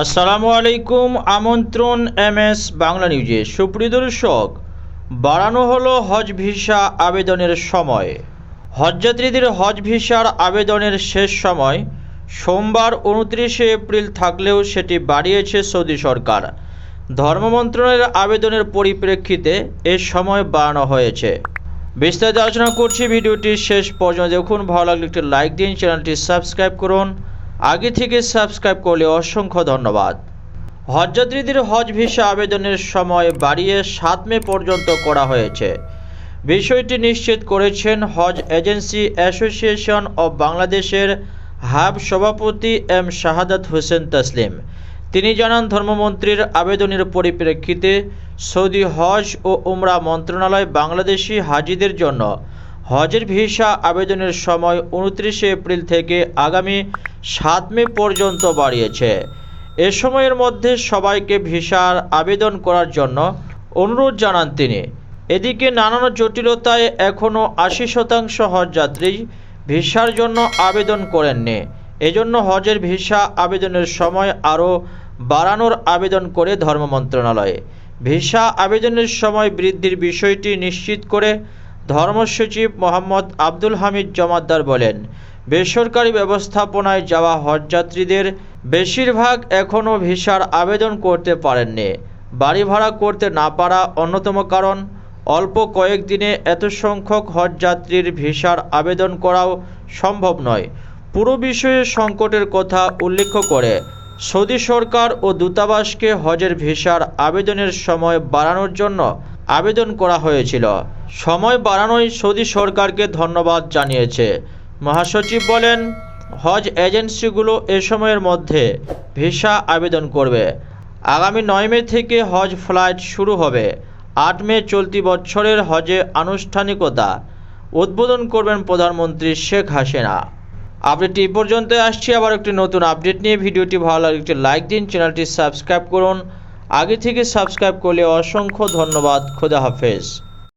আসসালামু আলাইকুম, আমন্ত্রণ এম এস বাংলা নিউজে। সুপ্রিয় দর্শক, বাড়ানো হলো হজ ভিসা আবেদনের সময়। হজযাত্রীদের হজ ভিসার আবেদনের শেষ সময়, সোমবার উনত্রিশে এপ্রিল থাকলেও সেটি বাড়িয়েছে সৌদি সরকার। ধর্ম মন্ত্রণালয়ের আবেদনের পরিপ্রেক্ষিতে এ সময় বাড়ানো হয়েছে। বিস্তারিত আলোচনা করছি, ভিডিওটি শেষ পর্যন্ত দেখুন। ভালো লাগলে একটি লাইক দিন, চ্যানেলটি সাবস্ক্রাইব করুন। আগে থেকে সাবস্ক্রাইব করলে অসংখ্য ধন্যবাদ। হজযাত্রীদের হজ ভিসা আবেদনের সময় বাড়িয়ে সাত মে পর্যন্ত করা হয়েছে। বিষয়টি নিশ্চিত করেছেন হজ এজেন্সি অ্যাসোসিয়েশন অব বাংলাদেশের হাব সভাপতি এম শাহাদাত হোসেন তসলিম। তিনি জানান, ধর্মমন্ত্রীর আবেদনের পরিপ্রেক্ষিতে সৌদি হজ ও উমরা মন্ত্রণালয় বাংলাদেশি হাজিদের জন্য হজের ভিসা আবেদনের সময় উনত্রিশে এপ্রিল থেকে আগামী সাত মে পর্যন্ত বাড়িয়েছে। এ সময়ের মধ্যে সবাইকে ভিসার আবেদন করার জন্য অনুরোধ জানান তিনি। এদিকে নানান জটিলতায় এখনও আশি শতাংশ হজযাত্রী ভিসার জন্য আবেদন করেননি। এজন্য হজের ভিসা আবেদনের সময় আরও বাড়ানোর আবেদন করে ধর্ম মন্ত্রণালয়ে। ভিসা আবেদনের সময় বৃদ্ধির বিষয়টি নিশ্চিত করে ধর্মসচিব মোহাম্মদ আব্দুল হামিদ জমাদ্দার বলেন বেসরকারি ব্যবস্থাপনায় যাওয়া হজযাত্রীদের বেশিরভাগ এখনও ভিসার আবেদন করতে পারেননি। বাড়ি ভাড়া করতে না পারা অন্যতম কারণ, অল্প কয়েকদিনে এত সংখ্যক হজযাত্রীর ভিসার আবেদন করাও সম্ভব নয়। পুরো বিষয়ে সংকটের কথা উল্লেখ করে, সৌদি সরকার ও দূতাবাসকে হজের ভিসার আবেদনের সময় বাড়ানোর জন্য আবেদন করা হয়েছিল। সময় বাড়ানোয় সৌদি সরকারকে ধন্যবাদ জানিয়েছে। মহাসচিব বলেন, হজ এজেন্সিগুলো এ সময়ের মধ্যে ভিসা আবেদন করবে। আগামী নয় মে থেকে হজ ফ্লাইট শুরু হবে। আট মে চলতি বছরের হজে আনুষ্ঠানিকতা উদ্বোধন করবেন প্রধানমন্ত্রী শেখ হাসিনা। আপডেটটি এই পর্যন্ত আসছি আবার একটি নতুন আপডেট নিয়ে। ভিডিওটি ভালো লাগলে একটি লাইক দিন, চ্যানেলটি সাবস্ক্রাইব করুন। আগে থেকে সাবস্ক্রাইব করলে অসংখ্য ধন্যবাদ। খোদা হাফেজ।